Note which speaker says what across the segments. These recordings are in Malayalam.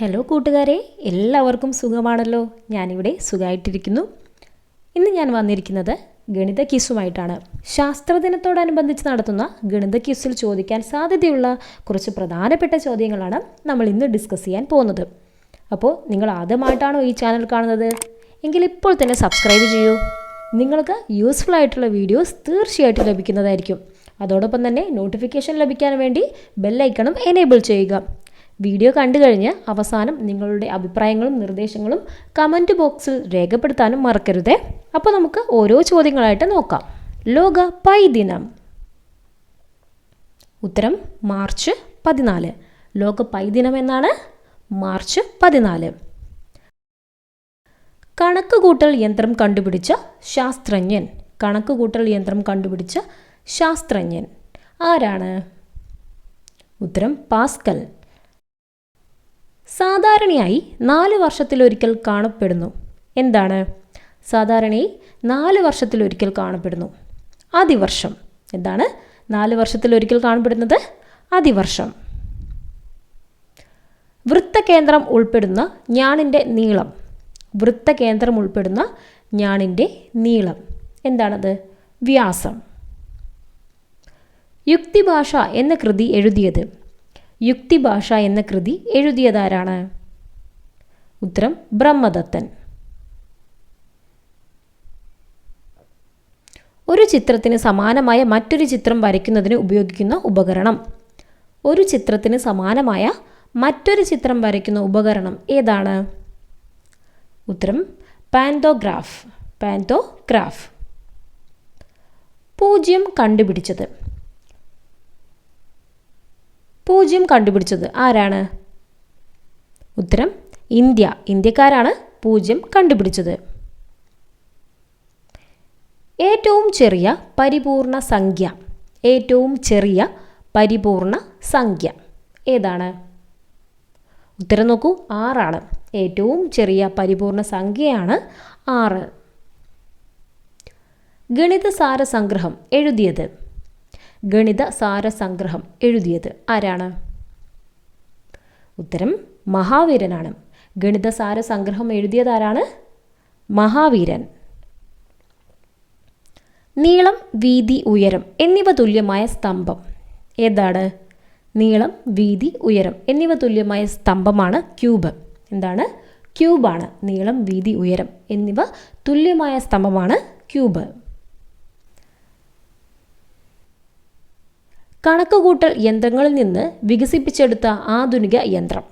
Speaker 1: ഹലോ കൂട്ടുകാരെ. എല്ലാവർക്കും സുഖമാണല്ലോ. ഞാനിവിടെ സുഖമായിട്ടിരിക്കുന്നു ഇന്ന് ഞാൻ വന്നിരിക്കുന്നത് ഗണിത ക്യൂസുമായിട്ടാണ് ശാസ്ത്രദിനത്തോടനുബന്ധിച്ച് നടത്തുന്ന ഗണിത ക്യൂസിൽ ചോദിക്കാൻ സാധ്യതയുള്ള കുറച്ച് പ്രധാനപ്പെട്ട ചോദ്യങ്ങളാണ് നമ്മൾ ഇന്ന് ഡിസ്കസ് ചെയ്യാൻ പോകുന്നത്. അപ്പോൾ നിങ്ങൾ ആദ്യമായിട്ടാണോ ഈ ചാനൽ കാണുന്നത്? എങ്കിൽ ഇപ്പോൾ തന്നെ സബ്സ്ക്രൈബ് ചെയ്യൂ. നിങ്ങൾക്ക് യൂസ്ഫുൾ ആയിട്ടുള്ള വീഡിയോസ് തീർച്ചയായിട്ടും ലഭിക്കുന്നതായിരിക്കും. അതോടൊപ്പം തന്നെ നോട്ടിഫിക്കേഷൻ ലഭിക്കാൻ വേണ്ടി ബെല്ലൈക്കണും എനേബിൾ ചെയ്യുക. വീഡിയോ കണ്ടു കഴിഞ്ഞ് അവസാനം നിങ്ങളുടെ അഭിപ്രായങ്ങളും നിർദ്ദേശങ്ങളും കമന്റ് ബോക്സിൽ രേഖപ്പെടുത്താനും മറക്കരുതേ. അപ്പോൾ നമുക്ക് ഓരോ ചോദ്യങ്ങളായിട്ട് നോക്കാം. ലോക പൈ ദിനം. ഉത്തരം മാർച്ച് പതിനാല്. ലോക പൈ ദിനം എന്നാണ്? മാർച്ച് പതിനാല്. കണക്കുകൂട്ടൽ യന്ത്രം കണ്ടുപിടിച്ച ശാസ്ത്രജ്ഞൻ. കണക്കുകൂട്ടൽ യന്ത്രം കണ്ടുപിടിച്ച ശാസ്ത്രജ്ഞൻ. ആരാണ്? ഉത്തരം പാസ്കൽ. സാധാരണയായി നാല് വർഷത്തിലൊരിക്കൽ കാണപ്പെടുന്നു. എന്താണ്? സാധാരണയായി നാല് വർഷത്തിലൊരിക്കൽ കാണപ്പെടുന്നു. അതിവർഷം എന്താണ്? നാല് വർഷത്തിലൊരിക്കൽ കാണപ്പെടുന്നത്? അതിവർഷം വൃത്തകേന്ദ്രം ഉൾപ്പെടുന്ന ഞാണിന്റെ നീളം. വൃത്തകേന്ദ്രം ഉൾപ്പെടുന്ന ഞാണിന്റെ നീളം. എന്താണത്? വ്യാസം. യുക്തിഭാഷ എന്ന കൃതി എഴുതിയത് യുക്തിഭാഷ എന്ന കൃതി എഴുതിയതാരാണ്? ഉത്തരം ബ്രഹ്മദത്തൻ. ഒരു ചിത്രത്തിന് സമാനമായ മറ്റൊരു ചിത്രം വരയ്ക്കുന്നതിന് ഉപയോഗിക്കുന്ന ഉപകരണം. ഒരു ചിത്രത്തിന് സമാനമായ മറ്റൊരു ചിത്രം വരയ്ക്കുന്ന ഉപകരണം ഏതാണ്? ഉത്തരം പാൻതോഗ്രാഫ് പാൻതോഗ്രാഫ് പൂജ്യം കണ്ടുപിടിച്ചത്. പൂജ്യം കണ്ടുപിടിച്ചത് ആരാണ്? ഉത്തരം ഇന്ത്യ. ഇന്ത്യക്കാരാണ് പൂജ്യം കണ്ടുപിടിച്ചത്. ഏറ്റവും ചെറിയ പരിപൂർണ സംഖ്യ. ഏറ്റവും ചെറിയ പരിപൂർണ സംഖ്യ. ഏതാണ്? ഉത്തരം നോക്കൂ ആറാണ്. ഏറ്റവും ചെറിയ പരിപൂർണ സംഖ്യയാണ് ആറ്. ഗണിതസാര സംഗ്രഹം എഴുതിയത്. ഗണിത സാരസംഗ്രഹം എഴുതിയത് ആരാണ്? ഉത്തരം മഹാവീരനാണ്. ഗണിത സാരസംഗ്രഹം എഴുതിയതാരാണ് മഹാവീരൻ. നീളം വീതി ഉയരം എന്നിവ തുല്യമായ സ്തംഭം. ഏതാണ്? നീളം വീതി ഉയരം എന്നിവ തുല്യമായ സ്തംഭമാണ് ക്യൂബ്. എന്താണ്? ക്യൂബാണ്. നീളം വീതി ഉയരം എന്നിവ തുല്യമായ സ്തംഭമാണ് ക്യൂബ്. കണക്കുകൂട്ടൽ യന്ത്രങ്ങളിൽ നിന്ന് വികസിപ്പിച്ചെടുത്ത ആധുനിക യന്ത്രം.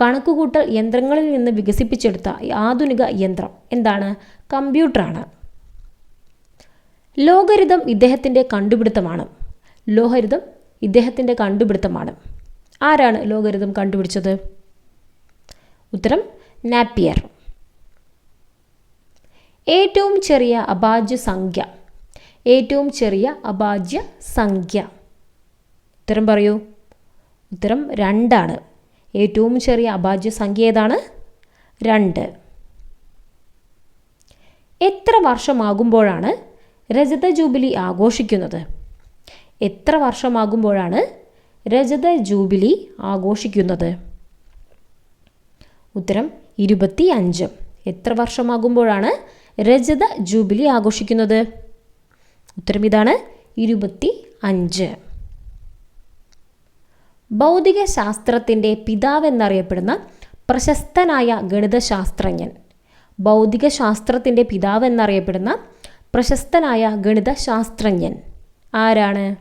Speaker 1: കണക്കുകൂട്ടൽ യന്ത്രങ്ങളിൽ നിന്ന് വികസിപ്പിച്ചെടുത്ത ആധുനിക യന്ത്രം എന്താണ്? കമ്പ്യൂട്ടറാണ്. ലോകരിതം ഇദ്ദേഹത്തിന്റെ കണ്ടുപിടുത്തമാണ്. ലോഹരിതം ഇദ്ദേഹത്തിന്റെ കണ്ടുപിടുത്തമാണ്. ആരാണ് ലോകരിതം കണ്ടുപിടിച്ചത്? ഉത്തരം നാപ്പിയർ. ഏറ്റവും ചെറിയ അഭാജ്യ സംഖ്യ ഏറ്റവും ചെറിയ അഭാജ്യ സംഖ്യ ഉത്തരം പറയൂ. ഉത്തരം രണ്ടാണ്. ഏറ്റവും ചെറിയ അഭാജ്യ സംഖ്യ ഏതാണ്? രണ്ട്. എത്ര വർഷമാകുമ്പോഴാണ് രജത ജൂബിലി ആഘോഷിക്കുന്നത്? എത്ര വർഷമാകുമ്പോഴാണ് രജത ജൂബിലി ആഘോഷിക്കുന്നത്? ഉത്തരം ഇരുപത്തി അഞ്ച് എത്ര വർഷമാകുമ്പോഴാണ് രജത ജൂബിലി ആഘോഷിക്കുന്നത്? ഉത്തരം ഇതാണ് ഇരുപത്തി അഞ്ച് ഭൗതിക ശാസ്ത്രത്തിന്റെ പിതാവെന്നറിയപ്പെടുന്ന പ്രശസ്തനായ ഗണിതശാസ്ത്രജ്ഞൻ. ഭൗതിക ശാസ്ത്രത്തിന്റെ പിതാവെന്നറിയപ്പെടുന്ന പ്രശസ്തനായ ഗണിതശാസ്ത്രജ്ഞൻ. ആരാണ്?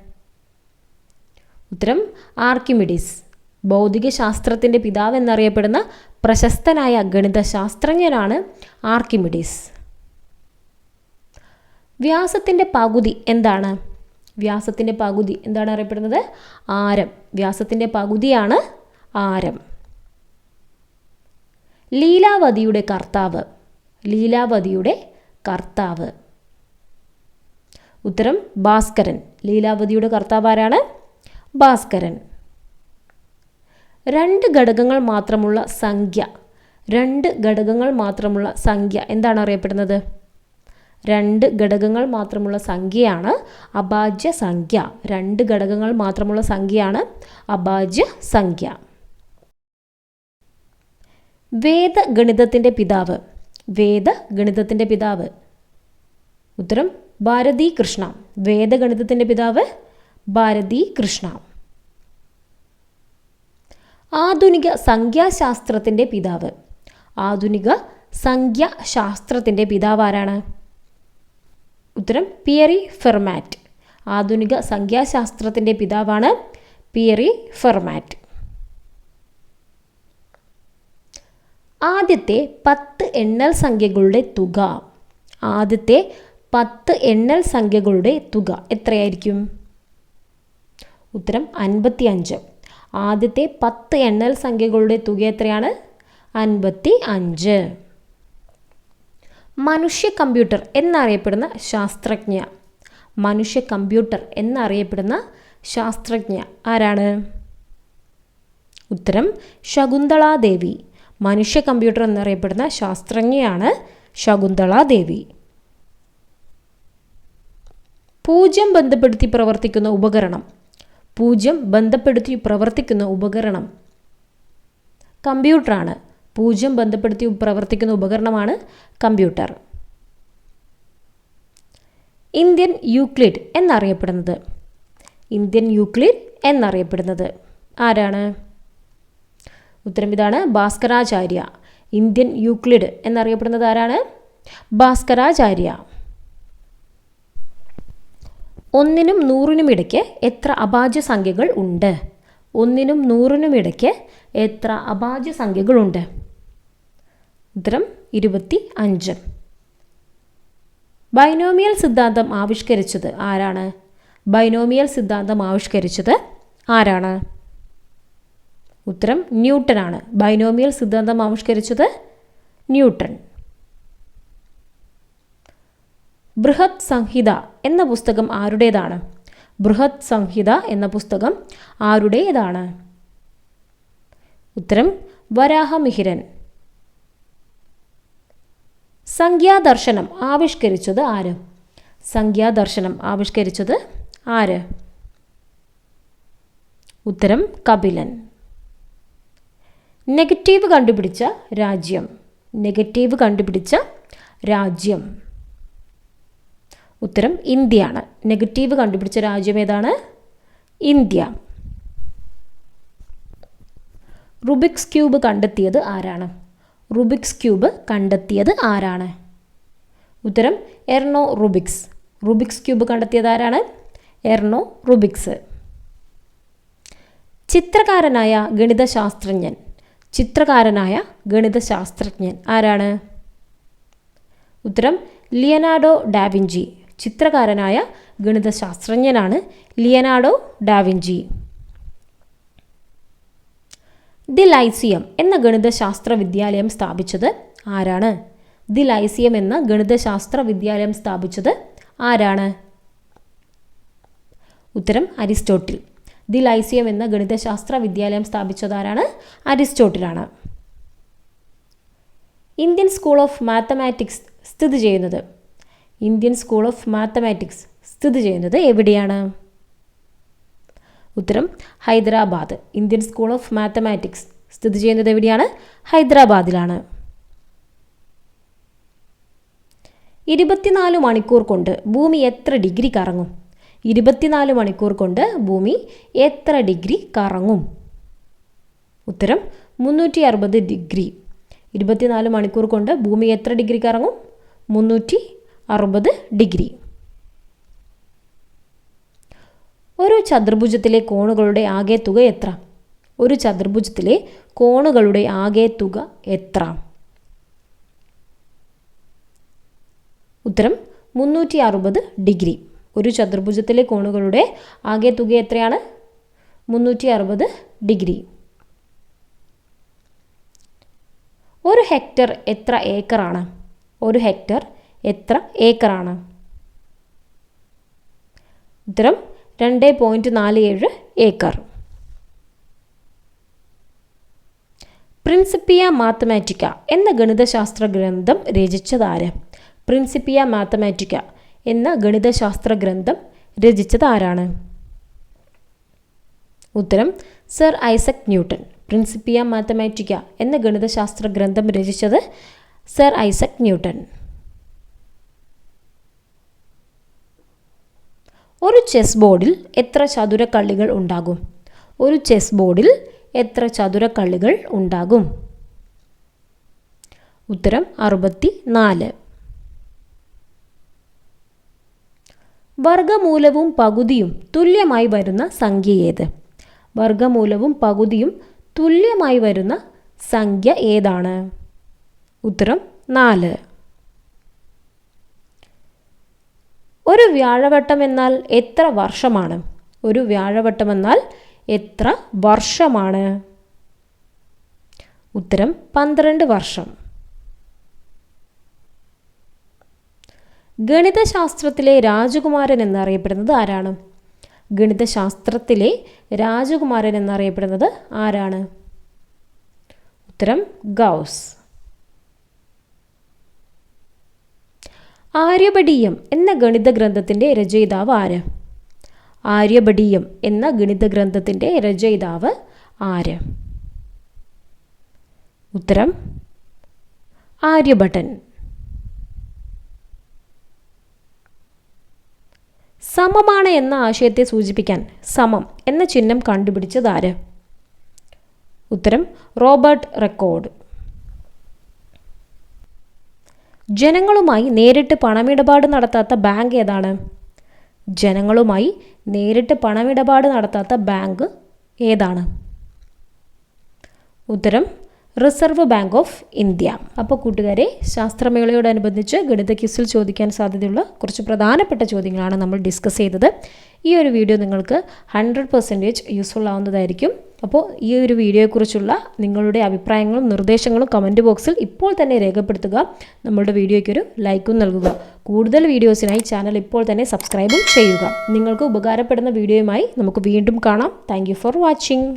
Speaker 1: ഉത്തരം ആർക്കിമിഡിസ്. ഭൗതിക ശാസ്ത്രത്തിന്റെ പിതാവെന്നറിയപ്പെടുന്ന പ്രശസ്തനായ ഗണിതശാസ്ത്രജ്ഞനാണ് ആർക്കിമിഡിസ്. വ്യാസത്തിന്റെ പകുതി എന്താണ്? വ്യാസത്തിന്റെ പകുതി. എന്താണ് അറിയപ്പെടുന്നത്? ആരം. വ്യാസത്തിന്റെ പകുതിയാണ് ആരം. ലീലാവതിയുടെ കർത്താവ്. ലീലാവതിയുടെ കർത്താവ്. ഉത്തരം ഭാസ്കരൻ. ലീലാവതിയുടെ കർത്താവ് ആരാണ്? ഭാസ്കരൻ. രണ്ട് ഘടകങ്ങൾ മാത്രമുള്ള സംഖ്യ. രണ്ട് ഘടകങ്ങൾ മാത്രമുള്ള സംഖ്യ. എന്താണ് അറിയപ്പെടുന്നത്? രണ്ട് ഘടകങ്ങൾ മാത്രമുള്ള സംഖ്യയാണ് അഭാജ്യ സംഖ്യ. രണ്ട് ഘടകങ്ങൾ മാത്രമുള്ള സംഖ്യയാണ് അഭാജ്യ സംഖ്യ. വേദഗണിതത്തിന്റെ പിതാവ്. വേദഗണിതത്തിന്റെ പിതാവ്. ഉത്തരം ഭാരതി കൃഷ്ണ വേദഗണിതത്തിന്റെ പിതാവ് ഭാരതി കൃഷ്ണ ആധുനിക സംഖ്യാശാസ്ത്രത്തിന്റെ പിതാവ്. ആധുനിക സംഖ്യാശാസ്ത്രത്തിന്റെ പിതാവ് ആരാണ്? ഉത്തരം പിയറി ഫെർമാറ്റ്. ആധുനിക സംഖ്യാശാസ്ത്രത്തിന്റെ പിതാവാണ് പിയറി ഫെർമാറ്റ്. ആദ്യത്തെ പത്ത് എണ്ണൽ സംഖ്യകളുടെ തുക. ആദ്യത്തെ പത്ത് എണ്ണൽ സംഖ്യകളുടെ തുക എത്രയായിരിക്കും? ഉത്തരം അൻപത്തി അഞ്ച് ആദ്യത്തെ പത്ത് എണ്ണൽ സംഖ്യകളുടെ തുക എത്രയാണ്? അൻപത്തി അഞ്ച് മനുഷ്യ കമ്പ്യൂട്ടർ എന്നറിയപ്പെടുന്ന ശാസ്ത്രജ്ഞ. മനുഷ്യ കമ്പ്യൂട്ടർ എന്നറിയപ്പെടുന്ന ശാസ്ത്രജ്ഞ ആരാണ്? ഉത്തരം ശകുന്തളാദേവി മനുഷ്യ കമ്പ്യൂട്ടർ എന്നറിയപ്പെടുന്ന ശാസ്ത്രജ്ഞയാണ് ശകുന്തളാദേവി പൂജ്യം ബന്ധപ്പെടുത്തി പ്രവർത്തിക്കുന്ന ഉപകരണം. പൂജ്യം ബന്ധപ്പെടുത്തി പ്രവർത്തിക്കുന്ന ഉപകരണം. കമ്പ്യൂട്ടറാണ്. പൂജ്യം ബന്ധപ്പെടുത്തി പ്രവർത്തിക്കുന്ന ഉപകരണമാണ് കമ്പ്യൂട്ടർ. ഇന്ത്യൻ യൂക്ലിഡ് എന്നറിയപ്പെടുന്നത്. ഇന്ത്യൻ യൂക്ലിഡ് എന്നറിയപ്പെടുന്നത്. ആരാണ്? ഉത്തരം ഇതാണ് ഭാസ്കരാചാര്യ. ഇന്ത്യൻ യൂക്ലിഡ് എന്നറിയപ്പെടുന്നത് ആരാണ്? ഭാസ്കരാചാര്യ. ഒന്നിനും നൂറിനും ഇടയ്ക്ക് എത്ര അഭാജ്യ സംഖ്യകൾ ഉണ്ട്? ഒന്നിനും നൂറിനും ഇടയ്ക്ക് എത്ര അഭാജ്യ സംഖ്യകളുണ്ട് ഉത്തരം ഇരുപത്തി അഞ്ച്. ബൈനോമിയൽ സിദ്ധാന്തം ആവിഷ്കരിച്ചത് ആരാണ്? ബൈനോമിയൽ സിദ്ധാന്തം ആവിഷ്കരിച്ചത് ആരാണ്? ഉത്തരം ന്യൂട്ടനാണ്. ബൈനോമിയൽ സിദ്ധാന്തം ആവിഷ്കരിച്ചത് ന്യൂട്ടൺ ബൃഹത് സംഹിത എന്ന പുസ്തകം ആരുടേതാണ്? ബൃഹത് സംഹിത എന്ന പുസ്തകം ആരുടേതാണ്? ഉത്തരം വരാഹമിഹിരൻ. സംഖ്യാദർശനം ആവിഷ്കരിച്ചത് ആര്? സംഖ്യാദർശനം ആവിഷ്കരിച്ചത് ആര്? ഉത്തരം കപിലൻ. നെഗറ്റീവ് കണ്ടുപിടിച്ച രാജ്യം. നെഗറ്റീവ് കണ്ടുപിടിച്ച രാജ്യം. ഉത്തരം ഇന്ത്യയാണ്. നെഗറ്റീവ് കണ്ടുപിടിച്ച രാജ്യം ഏതാണ്? ഇന്ത്യ. റുബിക്സ് ക്യൂബ് കണ്ടെത്തിയത് ആരാണ്? റുബിക്സ് ക്യൂബ് കണ്ടെത്തിയത് ആരാണ്? ഉത്തരം എർണോ റുബിക്സ് റുബിക്സ് ക്യൂബ് കണ്ടെത്തിയത് ആരാണ്? എർണോ റുബിക്സ് ചിത്രകാരനായ ഗണിതശാസ്ത്രജ്ഞൻ. ചിത്രകാരനായ ഗണിതശാസ്ത്രജ്ഞൻ ആരാണ്? ഉത്തരം ലിയനാഡോ ഡാവിഞ്ചി. ചിത്രകാരനായ ഗണിതശാസ്ത്രജ്ഞനാണ് Leonardo da Vinci. The Lyceum എന്ന ഗണിതശാസ്ത്ര വിദ്യാലയം സ്ഥാപിച്ചത് ആരാണ്? ദി ലൈസിയം എന്ന ഗണിതശാസ്ത്ര വിദ്യാലയം സ്ഥാപിച്ചത് ആരാണ്? ഉത്തരം അരിസ്റ്റോട്ടിൽ. ദി ലൈസിയം എന്ന ഗണിതശാസ്ത്ര വിദ്യാലയം സ്ഥാപിച്ചത് ആരാണ്? അരിസ്റ്റോട്ടിലാണ്. ഇന്ത്യൻ സ്കൂൾ ഓഫ് മാത്തമാറ്റിക്സ് സ്ഥിതി ചെയ്യുന്നത്? ഇന്ത്യൻ സ്കൂൾ ഓഫ് മാത്തമാറ്റിക്സ് സ്ഥിതി ചെയ്യുന്നത് എവിടെയാണ്? ഉത്തരം Hyderabad. Indian School of Mathematics. സ്ഥിതി ചെയ്യുന്നത് എവിടെയാണ്? ഹൈദരാബാദിലാണ്. ഇരുപത്തിനാല് മണിക്കൂർ കൊണ്ട് ഭൂമി എത്ര ഡിഗ്രി കറങ്ങും? ഇരുപത്തിനാല് മണിക്കൂർ കൊണ്ട് ഭൂമി എത്ര ഡിഗ്രി കറങ്ങും? ഉത്തരം മുന്നൂറ്റി അറുപത് ഡിഗ്രി. ഇരുപത്തിനാല് മണിക്കൂർ കൊണ്ട് ഭൂമി എത്ര ഡിഗ്രി കറങ്ങും? മുന്നൂറ്റി അറുപത് ഡിഗ്രി. ഒരു ചതുർഭുജത്തിലെ കോണുകളുടെ ആകെ തുക എത്ര? ഒരു ചതുർഭുജത്തിലെ കോണുകളുടെ ആകെ തുക എത്ര? ഉത്തരം മുന്നൂറ്റി അറുപത് ഡിഗ്രി. ഒരു ചതുർഭുജത്തിലെ കോണുകളുടെ ആകെ തുക എത്രയാണ്? മുന്നൂറ്റി അറുപത് ഡിഗ്രി. ഒരു ഹെക്ടർ എത്ര ഏക്കറാണ്? ഒരു ഹെക്ടർ എത്ര ഏക്കറാണ്? ഉത്തരം രണ്ട് പോയിന്റ് നാല് ഏഴ് ഏക്കർ. പ്രിൻസിപ്പിയ മാത്തമാറ്റിക്ക എന്ന ഗണിതശാസ്ത്ര ഗ്രന്ഥം രചിച്ചതാര്? പ്രിൻസിപ്പിയ മാത്തമാറ്റിക്ക എന്ന ഗണിതശാസ്ത്ര ഗ്രന്ഥം രചിച്ചത് ആരാണ് ഉത്തരം Sir Isaac Newton. Principia Mathematica എന്ന ഗണിതശാസ്ത്ര ഗ്രന്ഥം രചിച്ചത് സർ ഐസക് ന്യൂട്ടൺ. ഒരു ചെസ് ബോർഡിൽ എത്ര ചതുര കള്ളികൾ ഉണ്ടാകും? ഒരു ചെസ് ബോർഡിൽ എത്ര ചതുര കള്ളികൾ ഉണ്ടാകും? ഉത്തരം അറുപത്തി നാല് വർഗമൂലവും പകുതിയും തുല്യമായി വരുന്ന സംഖ്യ ഏത്? വർഗമൂലവും പകുതിയും തുല്യമായി വരുന്ന സംഖ്യ ഏതാണ്? ഉത്തരം നാല്. ഒരു വ്യാഴവട്ടം എന്നാൽ എത്ര വർഷമാണ്? ഒരു വ്യാഴവട്ടം എന്നാൽ എത്ര വർഷമാണ്? ഉത്തരം പന്ത്രണ്ട് വർഷം. ഗണിതശാസ്ത്രത്തിലെ രാജകുമാരൻ എന്നറിയപ്പെടുന്നത് ആരാണ്? ഗണിതശാസ്ത്രത്തിലെ രാജകുമാരൻ എന്നറിയപ്പെടുന്നത് ആരാണ്? ഉത്തരം ഗൗസ്. ആര്യഭടീയം എന്ന ഗണിത ഗ്രന്ഥത്തിന്റെ രചയിതാവ് ആര്? ആര്യപടീയം എന്ന ഗണിത ഗ്രന്ഥത്തിന്റെ രചയിതാവ് ആര്? ഉത്തരം ആര്യഭട്ടൻ. സമമാണ് എന്ന ആശയത്തെ സൂചിപ്പിക്കാൻ സമം എന്ന ചിഹ്നം കണ്ടുപിടിച്ചത് ആര്? ഉത്തരം റോബർട്ട് റെക്കോർഡ്. ജനങ്ങളുമായി നേരിട്ട് പണമിടപാട് നടത്താത്ത ബാങ്ക് ഏതാണ്? ജനങ്ങളുമായി നേരിട്ട് പണമിടപാട് നടത്താത്ത ബാങ്ക് ഏതാണ്? ഉത്തരം റിസർവ് ബാങ്ക് ഓഫ് ഇന്ത്യ. അപ്പോൾ കൂട്ടുകാരെ ശാസ്ത്രമേളയോടനുബന്ധിച്ച് ഗണിത ക്യൂസിൽ ചോദിക്കാൻ സാധ്യതയുള്ള കുറച്ച് പ്രധാനപ്പെട്ട ചോദ്യങ്ങളാണ് നമ്മൾ ഡിസ്കസ് ചെയ്തത്. ഈ ഒരു വീഡിയോ നിങ്ങൾക്ക് ഹൺഡ്രഡ് പെർസെന്റേജ് യൂസ്ഫുൾ ആവുന്നതായിരിക്കും. അപ്പോൾ ഈ ഒരു വീഡിയോയെക്കുറിച്ചുള്ള നിങ്ങളുടെ അഭിപ്രായങ്ങളും നിർദ്ദേശങ്ങളും കമന്റ് ബോക്സിൽ ഇപ്പോൾ തന്നെ രേഖപ്പെടുത്തുക. നമ്മളുടെ വീഡിയോയ്ക്കൊരു ലൈക്കും നൽകുക. കൂടുതൽ വീഡിയോസിനായി ചാനൽ ഇപ്പോൾ തന്നെ സബ്സ്ക്രൈബും ചെയ്യുക. നിങ്ങൾക്ക് ഉപകാരപ്പെടുന്ന വീഡിയോയുമായി നമുക്ക് വീണ്ടും കാണാം. Thank for watching